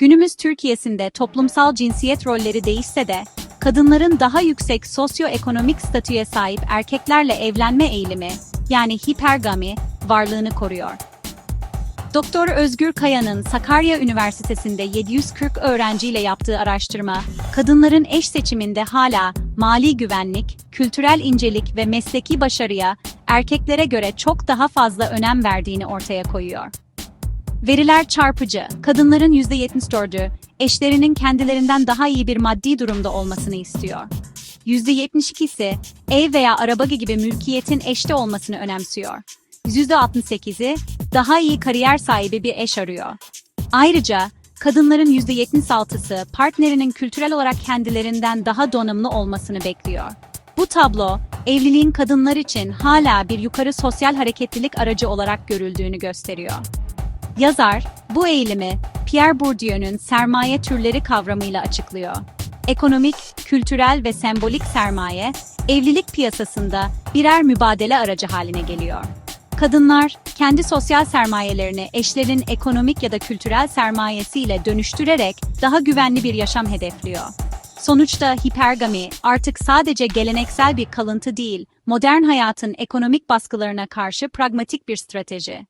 Günümüz Türkiye'sinde toplumsal cinsiyet rolleri değişse de, kadınların daha yüksek sosyoekonomik statüye sahip erkeklerle evlenme eğilimi, yani hipergami, varlığını koruyor. Doktor Özgür Kaya'nın Sakarya Üniversitesi'nde 740 öğrenciyle yaptığı araştırma, kadınların eş seçiminde hala mali güvenlik, kültürel incelik ve mesleki başarıya erkeklere göre çok daha fazla önem verdiğini ortaya koyuyor. Veriler çarpıcı. Kadınların %74'ü eşlerinin kendilerinden daha iyi bir maddi durumda olmasını istiyor. %72'si ev veya araba gibi mülkiyetin eşte olmasını önemsiyor. %68'i daha iyi kariyer sahibi bir eş arıyor. Ayrıca kadınların %76'sı partnerinin kültürel olarak kendilerinden daha donanımlı olmasını bekliyor. Bu tablo, evliliğin kadınlar için hala bir yukarı sosyal hareketlilik aracı olarak görüldüğünü gösteriyor. Yazar, bu eğilimi Pierre Bourdieu'nun sermaye türleri kavramıyla açıklıyor. Ekonomik, kültürel ve sembolik sermaye, evlilik piyasasında birer mübadele aracı haline geliyor. Kadınlar, kendi sosyal sermayelerini eşlerin ekonomik ya da kültürel sermayesiyle dönüştürerek daha güvenli bir yaşam hedefliyor. Sonuçta hipergami artık sadece geleneksel bir kalıntı değil, modern hayatın ekonomik baskılarına karşı pragmatik bir strateji.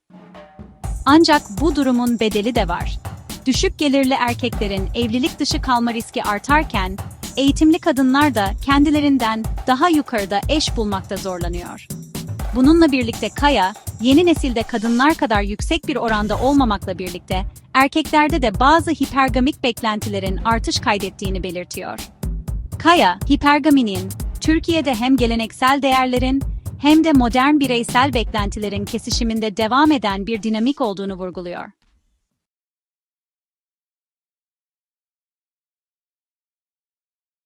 Ancak bu durumun bedeli de var. Düşük gelirli erkeklerin evlilik dışı kalma riski artarken, eğitimli kadınlar da kendilerinden daha yukarıda eş bulmakta zorlanıyor. Bununla birlikte Kaya, yeni nesilde kadınlar kadar yüksek bir oranda olmamakla birlikte, erkeklerde de bazı hipergamik beklentilerin artış kaydettiğini belirtiyor. Kaya, hipergaminin, Türkiye'de hem geleneksel değerlerin hem de modern bireysel beklentilerin kesişiminde devam eden bir dinamik olduğunu vurguluyor.